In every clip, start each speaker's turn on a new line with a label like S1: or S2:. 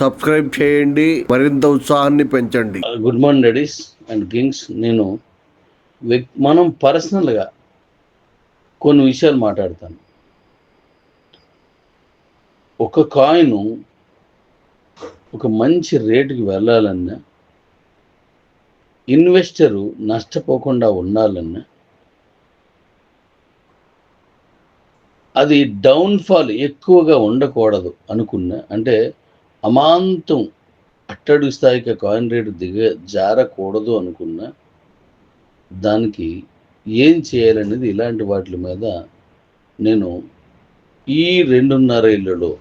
S1: Subscribe చేయండి మరింత ఉత్సాహాన్ని పెంచండి.
S2: Good morning ladies and kings నేను మనం పర్సనల్గా కొన్ని విషయాలు మాట్లాడతాను. ఒక కాయిన్ ఒక మంచి రేటుకి వెళ్ళాలన్నా ఇన్వెస్టరు నష్టపోకుండా ఉండాలన్నా అది డౌన్ఫాల్ ఎక్కువగా ఉండకూడదు అనుకున్నా అంటే అమాంతం అట్టడు స్థాయికి కాయిన్ రేటు దిగ జారకూడదు అనుకున్నా దానికి ఏం చేయాలనేది ఇలాంటి వాటి మీద నేను ఈ రెండున్నర ఇళ్ళలో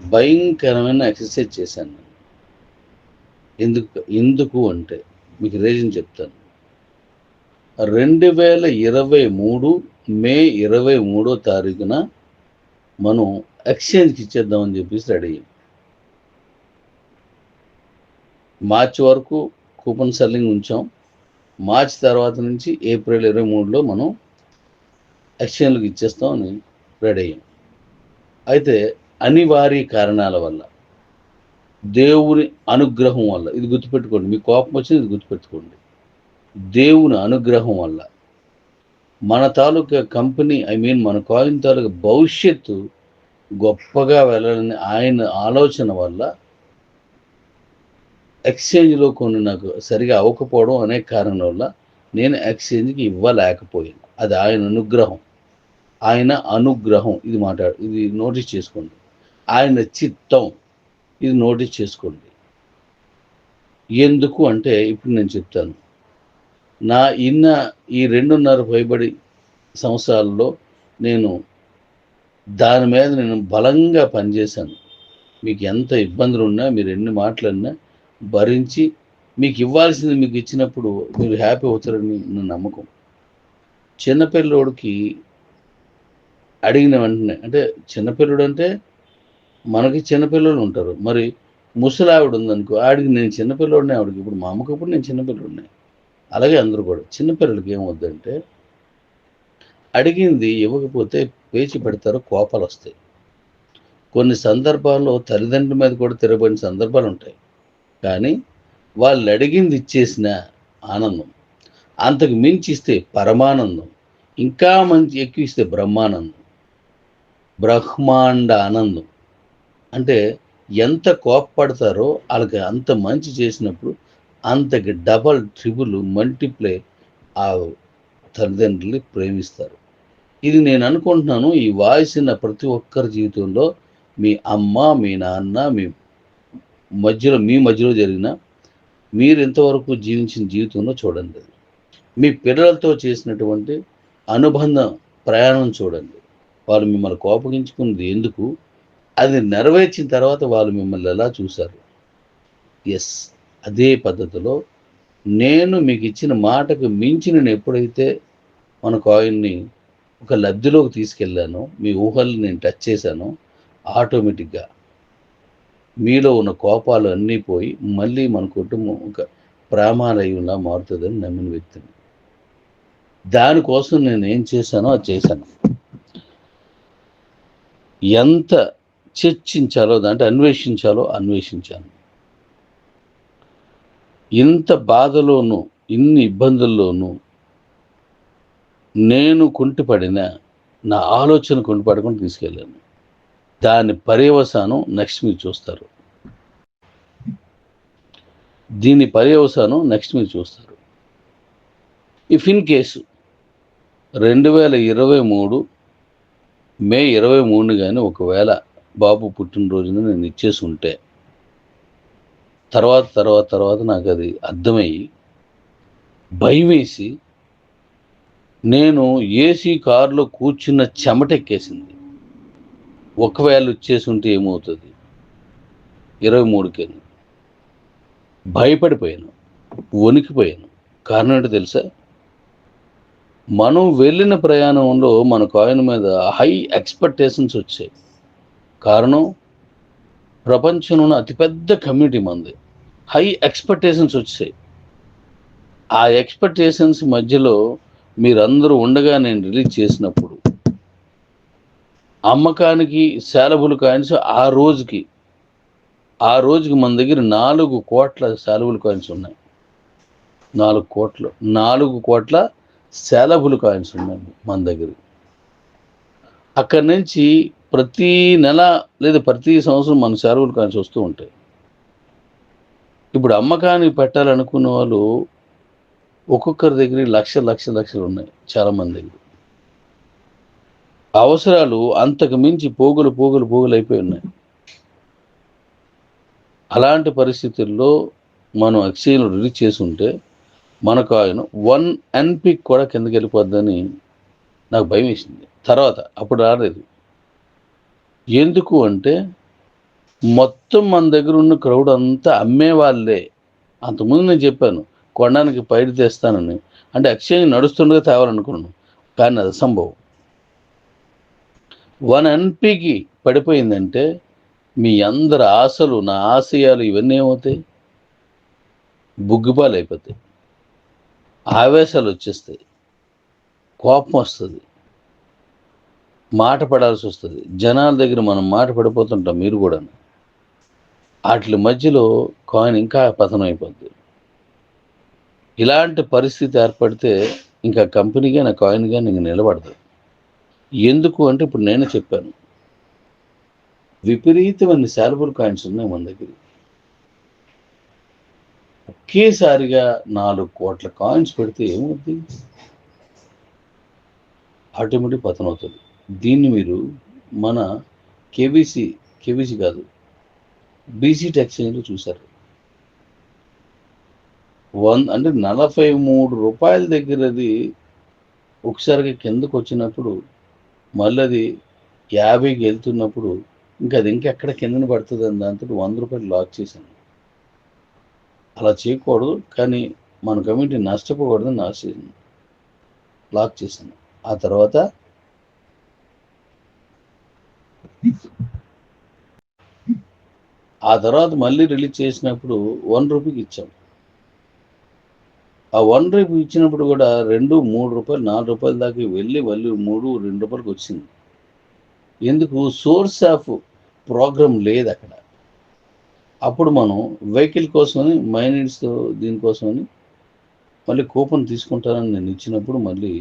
S2: భయంకరమైన ఎక్సర్సైజ్ చేశాను. ఎందుకు ఎందుకు అంటే మీకు రీజన్ చెప్తాను. రెండు వేల ఇరవై మూడు మే ఇరవై మూడో తారీఖున మనం ఎక్స్చేంజ్కి ఇచ్చేద్దామని చెప్పేసి రెడీ మార్చి వరకు కూపన్ సెల్లింగ్ ఉంచాం. మార్చ్ తర్వాత నుంచి ఏప్రిల్ ఇరవై మూడులో మనం ఎక్స్చేంజ్లకు ఇచ్చేస్తామని రెడీ అయ్యాం. అయితే అనివార్య కారణాల వల్ల దేవుని అనుగ్రహం వల్ల ఇది గుర్తుపెట్టుకోండి మీ కోపం వచ్చింది ఇది గుర్తుపెట్టుకోండి. దేవుని అనుగ్రహం వల్ల మన తాలూకా కంపెనీ ఐ మీన్ మన కాయిన్ తాలూకా భవిష్యత్తు గొప్పగా వెళ్ళాలని ఆయన ఆలోచన వల్ల ఎక్స్చేంజ్లో కొన్ని నాకు సరిగా అవ్వకపోవడం అనే కారణం వల్ల నేను ఎక్స్చేంజ్కి ఇవ్వలేకపోయాను. అది ఆయన అనుగ్రహం. ఆయన అనుగ్రహం. ఇది మాట్లాడు ఇది నోటీస్ చేసుకోండి. ఆయన చిత్తం. ఇది నోటీస్ చేసుకోండి. ఎందుకు అంటే ఇప్పుడు నేను చెప్తాను. నా ఇన్న ఈ రెండున్నర పైబడి సంవత్సరాల్లో నేను దాని మీద నేను బలంగా పనిచేశాను. మీకు ఎంత ఇబ్బందులు ఉన్నా మీరు ఎన్ని మాటలన్నా భరించి మీకు ఇవ్వాల్సింది మీకు ఇచ్చినప్పుడు మీరు హ్యాపీ అవుతారని నా నమ్మకం. చిన్నపిల్లోడికి అడిగిన వెంటనే అంటే చిన్నపిల్లడు అంటే మనకి చిన్నపిల్లలు ఉంటారు. మరి ముసలావిడ ఉందనుకో ఆడికి నేను చిన్నపిల్లోడిని ఆవిడకి ఇప్పుడు మా అమ్మకి ఇప్పుడు నేను చిన్నపిల్లోడిని అలాగే అందరూ కూడా చిన్నపిల్లలకి ఏమవుద్దంటే అడిగింది ఇవ్వకపోతే పేచి పెడతారు కోపాలు వస్తాయి. కొన్ని సందర్భాల్లో తల్లిదండ్రుల మీద కూడా తిరగబడిన సందర్భాలు ఉంటాయి. కానీ వాళ్ళు అడిగింది ఇచ్చేసిన ఆనందం అంతకు మించి ఇస్తే పరమానందం ఇంకా మంచి ఎక్కువ ఇస్తే బ్రహ్మానందం బ్రహ్మాండ ఆనందం. అంటే ఎంత కోప్పడతారో వాళ్ళకి అంత మంచి చేసినప్పుడు అంతకి డబల్ ట్రిబుల్ మల్టిప్లై ఆ తల్లిదండ్రులు ప్రేమిస్తారు. ఇది నేను అనుకుంటున్నాను ఈ వాయిస్ ఉన్న ప్రతి ఒక్కరి జీవితంలో మీ అమ్మ మీ నాన్న మీ మధ్యలో మీ మధ్యలో జరిగిన మీరు ఇంతవరకు జీవించిన జీవితంలో చూడండి. మీ పిల్లలతో చేసినటువంటి అనుబంధ ప్రయాణం చూడండి. వాళ్ళు మిమ్మల్ని కోపగించుకున్నది ఎందుకు? అది నెరవేర్చిన తర్వాత వాళ్ళు మిమ్మల్ని ఎలా చూశారు? ఎస్ అదే పద్ధతిలో నేను మీకు ఇచ్చిన మాటకు మించి నేను ఎప్పుడైతే మన కాయిన్ని ఒక లబ్ధిలోకి తీసుకెళ్ళాను. మీ ఊహల్ని నేను టచ్ చేశాను. ఆటోమేటిక్గా మీలో ఉన్న కోపాలు అన్నీ పోయి మళ్ళీ మన కుటుంబం ఒక ప్రేమాలయంలా మారుతుందని నమ్మిన వ్యక్తిని దానికోసం నేను ఏం చేశానో అది చేశాను. ఎంత చర్చించాలో అంటే అన్వేషించాలో అన్వేషించాను. ఇంత బాధలోనూ ఇన్ని ఇబ్బందుల్లోనూ నేను కుంటిపడిన నా ఆలోచన కుంటిపడకుండా తీసుకెళ్ళాను. దాని పర్యవసానం నెక్స్ట్ మీరు చూస్తారు. దీని పర్యవసానం నెక్స్ట్ మీరు చూస్తారు. ఇఫ్ ఇన్ కేసు రెండు వేల ఇరవై మూడు మే ఇరవై మూడు కానీ ఒకవేళ బాబు పుట్టినరోజున నేను ఇచ్చేసి ఉంటే తర్వాత తర్వాత తర్వాత నాకు అది అర్థమయ్యి భయం వేసి నేను ఏసీ కారులో కూర్చున్న చెమటెక్కేసింది. ఒకవేళ వచ్చేసి ఉంటే ఏమవుతుంది? ఇరవై మూడుకేను భయపడిపోయాను. వణికిపోయాను. కారణం ఏంటో తెలుసా? మనం వెళ్ళిన ప్రయాణంలో మన కాయిన్ మీద హై ఎక్స్పెక్టేషన్స్ వచ్చాయి. కారణం? ప్రపంచంలో ఉన్న అతిపెద్ద కమ్యూనిటీ మంది హై ఎక్స్పెక్టేషన్స్ వచ్చాయి. ఆ ఎక్స్పెక్టేషన్స్ మధ్యలో మీరందరూ ఉండగా నేను రిలీజ్ చేసినప్పుడు అమ్మకానికి శాలబులు కాయిన్స్ ఆ రోజుకి ఆ రోజుకి మన దగ్గర నాలుగు కోట్ల శాలబుల్ కాయిన్స్ ఉన్నాయి. నాలుగు కోట్లు నాలుగు కోట్ల శాలబులు కాయిన్స్ ఉన్నాయి మన దగ్గర. అక్కడి నుంచి ప్రతి నెల లేదా ప్రతి సంవత్సరం మన శాలబుల్ కాయిన్స్ వస్తూ ఉంటాయి. ఇప్పుడు అమ్మకానికి పెట్టాలనుకున్న వాళ్ళు ఒక్కొక్కరి దగ్గర లక్ష లక్ష లక్షలు ఉన్నాయి చాలామంది దగ్గర. అవసరాలు అంతకు మించి పోగులు పోగులు పోగులు అయిపోయి ఉన్నాయి. అలాంటి పరిస్థితుల్లో మనం ఆక్సిజన్ రిలీజ్ చేసుంటే మనకు ఆయన వన్ ఎన్పిక్ కూడా కిందకి వెళ్ళిపోద్దని నాకు భయం వేసింది. తర్వాత అప్పుడు రాలేదు. ఎందుకు అంటే మొత్తం మన దగ్గర ఉన్న క్రౌడ్ అంతా అమ్మే వాళ్ళే. అంతకుముందు నేను చెప్పాను కొనడానికి పైరు తెస్తానని. అంటే ఎక్స్చేంజ్ నడుస్తుండగా తేవాలనుకున్నాను. కానీ అది అసంభవం. వన్ ఎన్పికి పడిపోయిందంటే మీ అందరి ఆశలు నా ఆశయాలు ఇవన్నీ ఏమవుతాయి? బుగ్గిపాలు అయిపోతాయి ఆవేశాలు వచ్చేస్తాయి. కోపం వస్తుంది. మాట పడాల్సి వస్తుంది. జనాల దగ్గర మనం మాట పడిపోతుంటాం మీరు కూడా వాటి మధ్యలో కాయిన్ ఇంకా పతనం అయిపోద్ది. ఇలాంటి పరిస్థితి ఏర్పడితే ఇంకా కంపెనీగా నా కాయిన్ కానీ ఇంక నిలబడదు. ఎందుకు అంటే ఇప్పుడు నేనే చెప్పాను. విపరీతమైన శాలబుల్ కాయిన్స్ ఉన్నాయి మన దగ్గర. ఒకేసారిగా నాలుగు కోట్ల కాయిన్స్ పెడితే ఏమవుద్ది? ఆటోమేటిక్ పతనం అవుతుంది దీన్ని మీరు మన కేబీసీ కేబీసీ కాదు బీసీ ఎక్స్చేంజ్లో చూశారు. వన్ అంటే నలభై మూడు రూపాయల దగ్గరది ఒకసారిగా కిందకు వచ్చినప్పుడు మళ్ళీ అది యాభైకి వెళ్తున్నప్పుడు ఇంకా అది ఇంకెక్కడ కిందన పడుతుంది అని దాంతో వంద రూపాయలు లాక్ చేశాను. అలా చేయకూడదు కానీ మన కమిటీ నష్టపోకూడదని ఆశించాను లాక్ చేశాను. ఆ తర్వాత ఆ తర్వాత మళ్ళీ రిలీజ్ చేసినప్పుడు వన్ రూపీకి ఇచ్చాం. ఆ వన్ రేపు ఇచ్చినప్పుడు కూడా రెండు మూడు రూపాయలు నాలుగు రూపాయల దాకా వెళ్ళి మళ్ళీ మూడు రెండు రూపాయలకు వచ్చింది. ఎందుకు? సోర్స్ ఆఫ్ ప్రోగ్రామ్ లేదు అక్కడ. అప్పుడు మనం వెహికల్ కోసమని మైనీడ్స్ దీనికోసమని మళ్ళీ కూపన్ తీసుకుంటానని నేను ఇచ్చినప్పుడు మళ్ళీ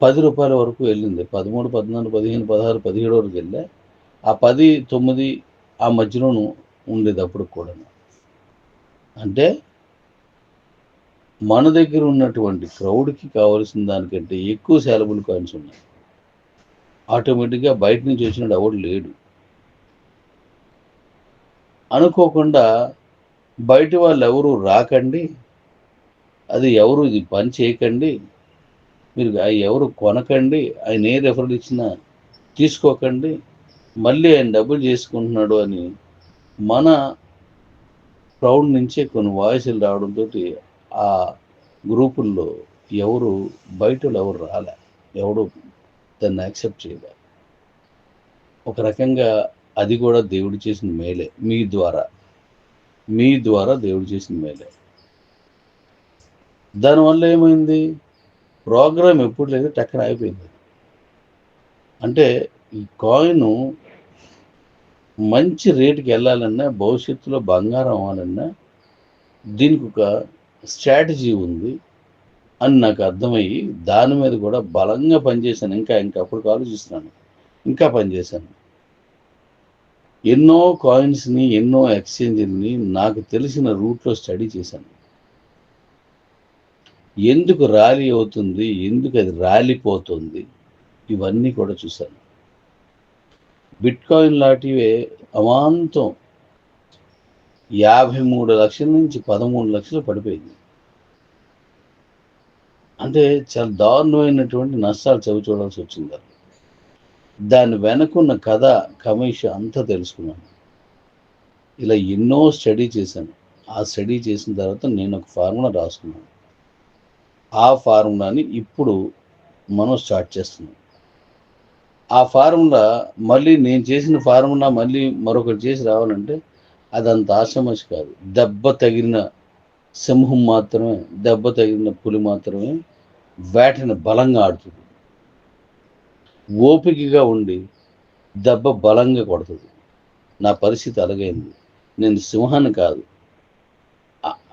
S2: పది రూపాయల వరకు వెళ్ళింది. పదమూడు పద్నాలుగు పదిహేను పదహారు పదిహేడు వరకు వెళ్ళా. ఆ పది తొమ్మిది ఆ మధ్యలోనూ ఉండేది అప్పుడు కూడా అంటే మన దగ్గర ఉన్నటువంటి క్రౌడ్కి కావాల్సిన దానికంటే ఎక్కువ శాలబుల్ కాయిన్స్ ఉన్నాయి. ఆటోమేటిక్గా బయట నుంచి వచ్చినట్టు ఎవడు లేడు. అనుకోకుండా బయట వాళ్ళు ఎవరు రాకండి అది ఎవరు ఇది పని చేయకండి మీరు ఎవరు కొనకండి ఆయన ఏ రెఫరల్ ఇచ్చినా తీసుకోకండి మళ్ళీ ఆయన డబ్బులు చేసుకుంటున్నాడు అని మన క్రౌడ్ నుంచే కొన్ని వాయిస్లు రావడంతో ఆ గ్రూపుల్లో ఎవరు బయట వాళ్ళు ఎవరు రాలే. ఎవడు దాన్ని యాక్సెప్ట్ చేయలే. ఒక రకంగా అది కూడా దేవుడు చేసిన మేలే. మీ ద్వారా. మీ ద్వారా దేవుడు చేసిన మేలే. దానివల్ల ఏమైంది? ప్రోగ్రామ్ ఎప్పుడు లేదు టక్కన అయిపోయింది అంటే ఈ కాయిన్ మంచి రేటుకి వెళ్ళాలన్నా భవిష్యత్తులో బంగారం అవ్వాలన్నా దీనికి ఒక స్ట్రాటజీ ఉంది అని నాకు అర్థమయ్యి దాని మీద కూడా బలంగా పనిచేశాను. ఇంకా ఇంకా అప్పుడు ఆలోచిస్తున్నాను. ఇంకా పనిచేశాను. ఎన్నో కాయిన్స్ని ఎన్నో ఎక్స్చేంజ్ని నాకు తెలిసిన రూట్లో స్టడీ చేశాను. ఎందుకు ర్యాలీ అవుతుంది ఎందుకు అది రాలిపోతుంది ఇవన్నీ కూడా చూశాను. బిట్ కాయిన్ లాంటివే అమాంతం యాభై మూడు లక్షల నుంచి పదమూడు లక్షలు పడిపోయింది. అంటే చాలా దారుణమైనటువంటి నష్టాలు చవి చూడాల్సి వచ్చింది దాన్ని. దాని వెనకున్న కథ కమిషన్ అంతా తెలుసుకున్నాను. ఇలా ఎన్నో స్టడీ చేశాను. ఆ స్టడీ చేసిన తర్వాత నేను ఒక ఫార్ములా రాసుకున్నాను. ఆ ఫార్ములాని ఇప్పుడు మనం స్టార్ట్ చేస్తున్నాం ఆ ఫార్ములా మళ్ళీ నేను చేసిన ఫార్ములా మళ్ళీ మరొకటి చేసి రావాలంటే అదంత అంత ఆశమసి కాదు. దెబ్బ తగిలిన సింహం మాత్రమే దెబ్బ తగిలిన పులి మాత్రమే వేటని బలంగా ఆడుతుంది. ఓపికగా ఉండి దెబ్బ బలంగా కొడుతుంది. నా పరిస్థితి అలాగైంది. నేను సింహాన్ని కాదు.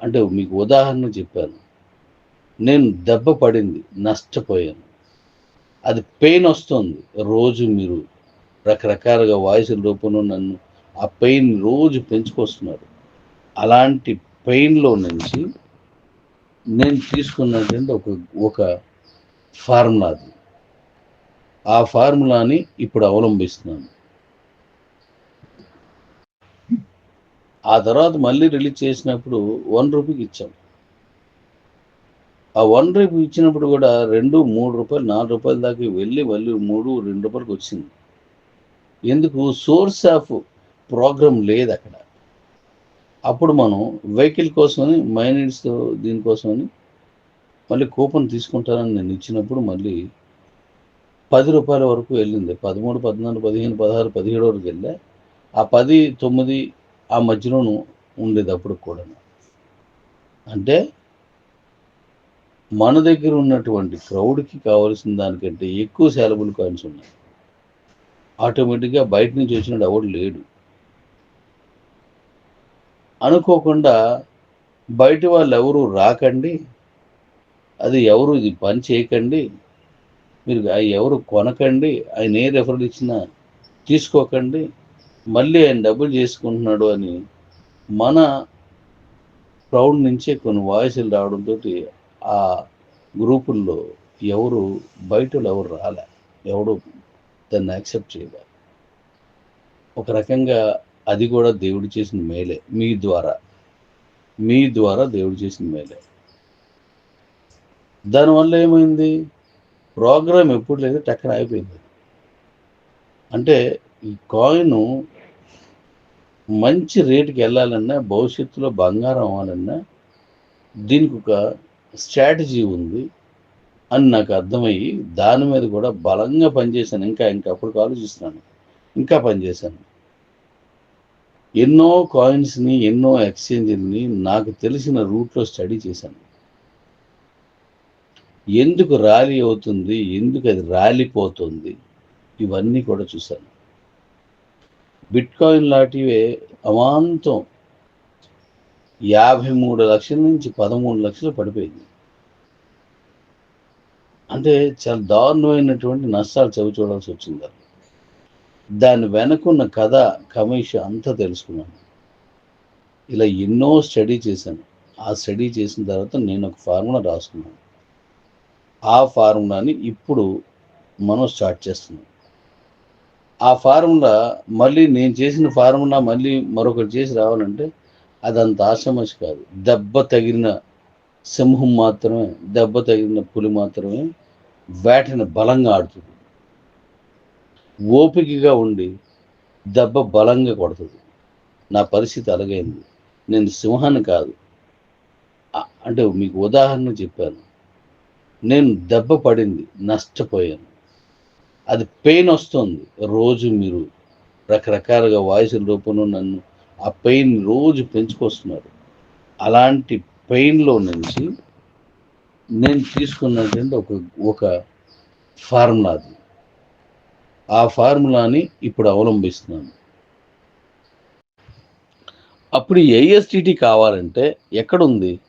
S2: అంటే మీకు ఉదాహరణ చెప్పాను. నేను దెబ్బ పడింది నష్టపోయాను. అది పెయిన్ వస్తుంది. రోజు మీరు రకరకాలుగా వాయిస్ రూపంలో నన్ను ఆ పెయిన్ రోజు పెంచుకొస్తున్నారు. అలాంటి పెయిన్లో నుంచి నేను తీసుకున్నటువంటి ఒక ఒక ఫార్ములా అది. ఆ ఫార్ములాని ఇప్పుడు అవలంబిస్తున్నాను. ఆ తర్వాత మళ్ళీ రిలీజ్ చేసినప్పుడు వన్ రూపీకి ఇచ్చాం. ఆ వన్ రూపీ ఇచ్చినప్పుడు కూడా రెండు మూడు రూపాయలు నాలుగు రూపాయల దాకా వెళ్ళి మళ్ళీ మూడు రెండు రూపాయలకి వచ్చింది. ఎందుకు? సోర్స్ ఆఫ్ ప్రోగ్రామ్ లేదు అక్కడ. అప్పుడు మనం వెహికల్ కోసమని మైనీడ్స్ దీనికోసమని మళ్ళీ కూపన్ తీసుకుంటానని నేను ఇచ్చినప్పుడు మళ్ళీ పది రూపాయల వరకు వెళ్ళింది. పదమూడు పద్నాలుగు పదిహేను పదహారు పదిహేడు వరకు వెళ్ళా. ఆ పది తొమ్మిది ఆ మధ్యలోనూ ఉండేది అప్పుడు కూడా అంటే మన దగ్గర ఉన్నటువంటి క్రౌడ్కి కావాల్సిన దానికంటే ఎక్కువ శాలబుల్ కాయిన్స్ ఉన్నాయి. ఆటోమేటిక్గా బయట నుంచి వచ్చినట్టు ఎవడు లేడు. అనుకోకుండా బయట వాళ్ళు ఎవరు రాకండి. అది ఎవరు ఇది పని చేయకండి. మీరు అవి ఎవరు కొనకండి. ఆయన ఏ రెఫరల్ ఇచ్చినా తీసుకోకండి. మళ్ళీ ఆయన డబ్బులు చేసుకుంటున్నాడు అని మన క్రౌడ్ నుంచే కొన్ని వాయిస్లు రావడంతో ఆ గ్రూపుల్లో ఎవరు బయట వాళ్ళు ఎవరు రాలే. ఎవడు దాన్ని యాక్సెప్ట్ చేయలే. ఒక రకంగా అది కూడా దేవుడు చేసిన మేలే. మీ ద్వారా. మీ ద్వారా దేవుడు చేసిన మేలే. దానివల్ల ఏమైంది? ప్రోగ్రామ్ ఎప్పుడు లేదు టక్కన అయిపోయింది అంటే ఈ కాయిన్ మంచి రేటుకి వెళ్ళాలన్నా భవిష్యత్తులో బంగారం అవ్వాలన్నా దీనికి ఒక స్ట్రాటజీ ఉంది అని నాకు అర్థమయ్యి దాని మీద కూడా బలంగా పనిచేశాను. ఇంకా ఇంకా అప్పుడు ఆలోచిస్తున్నాను. ఇంకా పనిచేశాను. ఎన్నో కాయిన్స్ని ఎన్నో ఎక్స్చేంజ్ని నాకు తెలిసిన రూట్లో స్టడీ చేశాను. ఎందుకు ర్యాలీ అవుతుంది ఎందుకు అది రాలిపోతుంది ఇవన్నీ కూడా చూశాను. బిట్ కాయిన్ లాంటివే అమాంతం యాభై మూడు లక్షల నుంచి పదమూడు లక్షలు పడిపోయింది. అంటే చాలా దారుణమైనటువంటి నష్టాలు చవి చూడాల్సి వచ్చింది. దాని వెనకున్న కథ కమిషన్ అంతా తెలుసుకున్నాను. ఇలా ఎన్నో స్టడీ చేశాను. ఆ స్టడీ చేసిన తర్వాత నేను ఒక ఫార్ములా రాసుకున్నాను. ఆ ఫార్ములాని ఇప్పుడు మనం స్టార్ట్ చేస్తున్నాం. ఆ ఫార్ములా మళ్ళీ నేను చేసిన ఫార్ములా మళ్ళీ మరొకటి చేసి రావాలంటే అది అంత ఆశమసి కాదు. దెబ్బ తగిలిన సింహం మాత్రమే దెబ్బ తగిలిన పులి మాత్రమే వేటని బలంగా ఆడుతుంది. ఓపికగా ఉండి దెబ్బ బలంగా కొడుతుంది. నా పరిస్థితి అలాగైంది. నేను సింహాన్ని కాదు. అంటే మీకు ఉదాహరణ చెప్పాను. నేను దెబ్బ పడింది నష్టపోయాను. అది పెయిన్ వస్తుంది. రోజు మీరు రకరకాలుగా వాయిస్ రూపంలో నన్ను ఆ పెయిన్ రోజు పెంచుకొస్తున్నారు. అలాంటి పెయిన్లో నుంచి నేను తీసుకున్నటువంటి ఒక ఒక ఫార్ములా అది ఆ ఫార్ములాని ఇప్పుడు అవలంబిస్తున్నాను. అప్పుడు ఐఎస్టిటి కావాలంటే ఎక్కడ ఉంది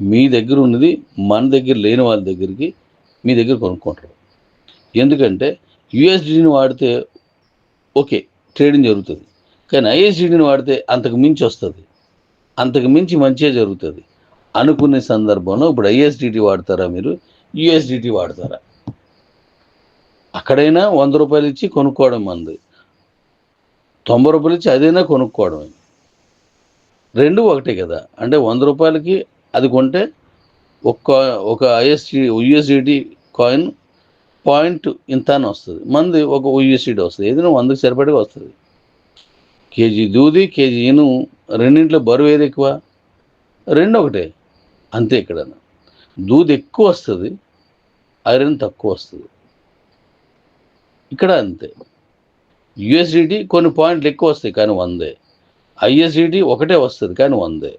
S2: మీ దగ్గర ఉన్నది మన దగ్గర లేని వాళ్ళ దగ్గరికి మీ దగ్గర కొనుక్కుంటారు. ఎందుకంటే యుఎస్డిని వాడితే ఓకే ట్రేడింగ్ జరుగుతుంది. కానీ ఐఎస్డిని వాడితే అంతకు మించి వస్తుంది. అంతకు మించి మంచిగా జరుగుతుంది. అనుకునే సందర్భంలో ఇప్పుడు ఐఎస్డిటి వాడతారా మీరు? యుఎస్డిటి వాడతారా? అక్కడైనా వంద రూపాయలు ఇచ్చి కొనుక్కోవడం మంది. తొంభై రూపాయలు ఇచ్చి అదైనా కొనుక్కోవడం. రెండు ఒకటే కదా. అంటే వంద రూపాయలకి అది కొంటే ఒక్క ఒక ఐఎస్టీ యుఎస్డిటి కాయిన్ పాయింట్ ఇంత అని వస్తుంది. మంది ఒక యుఎస్డిటి వస్తుంది. ఏదైనా వందకి సరిపడిగా వస్తుంది. కేజీ దూది కేజీ ఇను రెండింటిలో బరువు ఏది ఎక్కువ? రెండు ఒకటే. అంతే ఇక్కడ దూది ఎక్కువ వస్తుంది ఐరన్ తక్కువ వస్తుంది. ఇక్కడ అంతే. యుఎస్డిటీ కొన్ని పాయింట్లు ఎక్కువ వస్తాయి కానీ వందే. ఐఎస్డిటీ ఒకటే వస్తుంది కానీ వందే.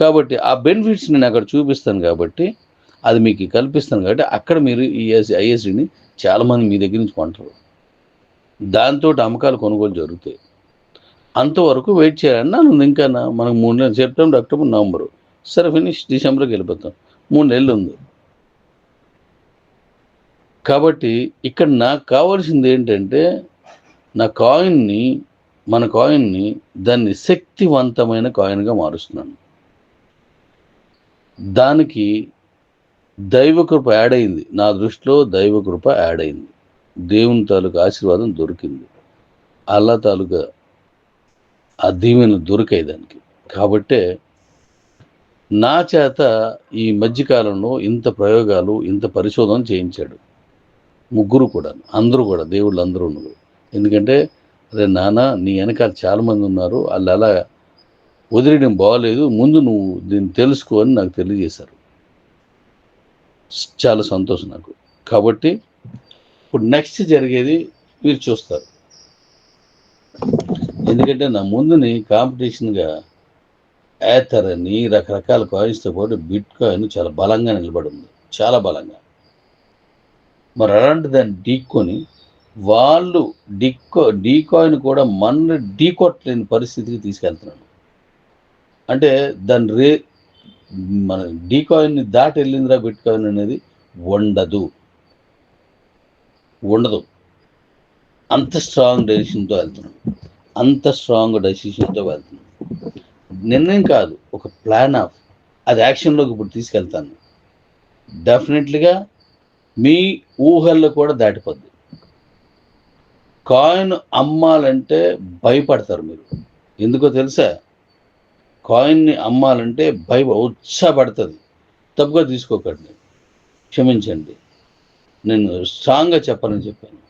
S2: కాబట్టి ఆ బెనిఫిట్స్ నేను అక్కడ చూపిస్తాను కాబట్టి అది మీకు కల్పిస్తాను కాబట్టి అక్కడ మీరు ఈ ఐఎస్డిని చాలామంది మీ దగ్గర నుంచి కొంటారు. దాంతో అమ్మకాలు కొనుగోలు జరుగుతాయి. అంతవరకు వెయిట్ చేయాలన్నా నువ్వు ఇంకా మనకు మూడు నెలలు సెప్టెంబర్ అక్టోబర్ నవంబరు. సరే ఫినిష్ డిసెంబర్కి వెళ్ళిపోతాం. మూడు నెలలు ఉంది. కాబట్టి ఇక్కడ నాకు కావాల్సింది ఏంటంటే నా కాయిన్ని మన కాయిన్ని దాన్ని శక్తివంతమైన కాయిన్గా మారుస్తున్నాను. దానికి దైవకృప యాడ్ అయింది. నా దృష్టిలో దైవకృప యాడ్ అయింది. దేవుని తాలూకా ఆశీర్వాదం దొరికింది. అల్లా తాలూకా ఆ దీవెన దొరికాయి దానికి. కాబట్టే నా చేత ఈ మధ్యకాలంలో ఇంత ప్రయోగాలు ఇంత పరిశోధన చేయించాడు. ముగ్గురు కూడా అందరూ కూడా దేవుళ్ళు అందరూ ఉన్నారు. ఎందుకంటే అరే నాన్న నీ వెనకాల చాలామంది ఉన్నారు వాళ్ళు అలా వదిలేయడం బాగలేదు ముందు నువ్వు దీన్ని తెలుసుకో అని నాకు తెలియజేశారు. చాలా సంతోషం నాకు. కాబట్టి ఇప్పుడు నెక్స్ట్ జరిగేది మీరు చూస్తారు. ఎందుకంటే నా ముందుని కాంపిటీషన్గా ఏథర్ అని రకరకాల కాయిన్స్తో పాటు బిట్ కాయిన్ చాలా బలంగా నిలబడి ఉంది. చాలా బలంగా. మరి అలాంటి దాన్ని ఢీక్కొని వాళ్ళు డిక్కో డీకాయిన్ కూడా మన ఢీకొట్టలేని పరిస్థితికి తీసుకెళ్తున్నాడు. అంటే దాని రే మన డీకాయిన్ని దాటి వెళ్ళిందిరా బిట్కాయిన్ అనేది ఉండదు ఉండదు అంత స్ట్రాంగ్ డెసిషన్తో వెళ్తున్నాం అంత స్ట్రాంగ్ డెసిషన్తో వెళ్తున్నాం నిర్ణయం కాదు ఒక ప్లాన్ ఆఫ్. అది యాక్షన్లోకి ఇప్పుడు తీసుకెళ్తాను. డెఫినెట్లీగా మీ ఊహల్లో కూడా దాటిపోద్ది. కాయిన్ అమ్మాలంటే భయపడతారు మీరు. ఎందుకో తెలుసా? కాయిన్ని అమ్మాలంటే భయ ఉత్సాహపడుతుంది తప్పుగా తీసుకోకండి. క్షమించండి. నేను స్ట్రాంగ్గా చెప్పాలని చెప్పాను.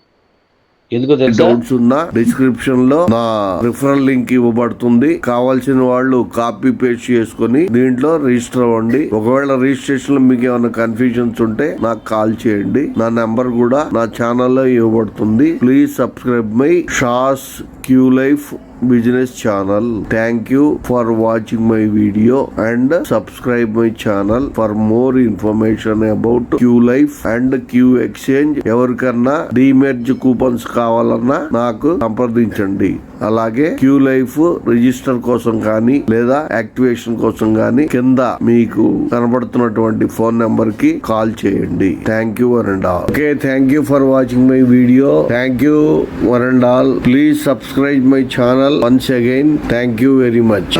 S2: ఎందుకో
S1: డౌట్స్ ఉన్నా డిస్క్రిప్షన్లో నా రిఫరల్ లింక్ ఇవ్వబడుతుంది. కావాల్సిన వాళ్ళు కాపీ పేస్ట్ చేసుకుని దీంట్లో రిజిస్టర్ అవ్వండి. ఒకవేళ రిజిస్ట్రేషన్లో మీకు ఏమైనా కన్ఫ్యూజన్స్ ఉంటే నాకు కాల్ చేయండి. నా నెంబర్ కూడా నా ఛానల్లో ఇవ్వబడుతుంది. Please subscribe my Shah's Q life business channel thank you for watching my video and subscribe my channel for more information about Q life and Q exchange ఎవరికన్నా డిమెర్జ్ కూపన్స్ కావాలన్నా నాకు సంప్రదించండి. అలాగే క్యూ లైఫ్ రిజిస్టర్ కోసం కానీ లేదా activation కోసం కానీ కింద మీకు కనబడుతున్నటువంటి ఫోన్ నెంబర్కి కాల్ చేయండి. Thank you one and all okay thank you for watching my video thank you one and all please subscribe my channel once again thank you very much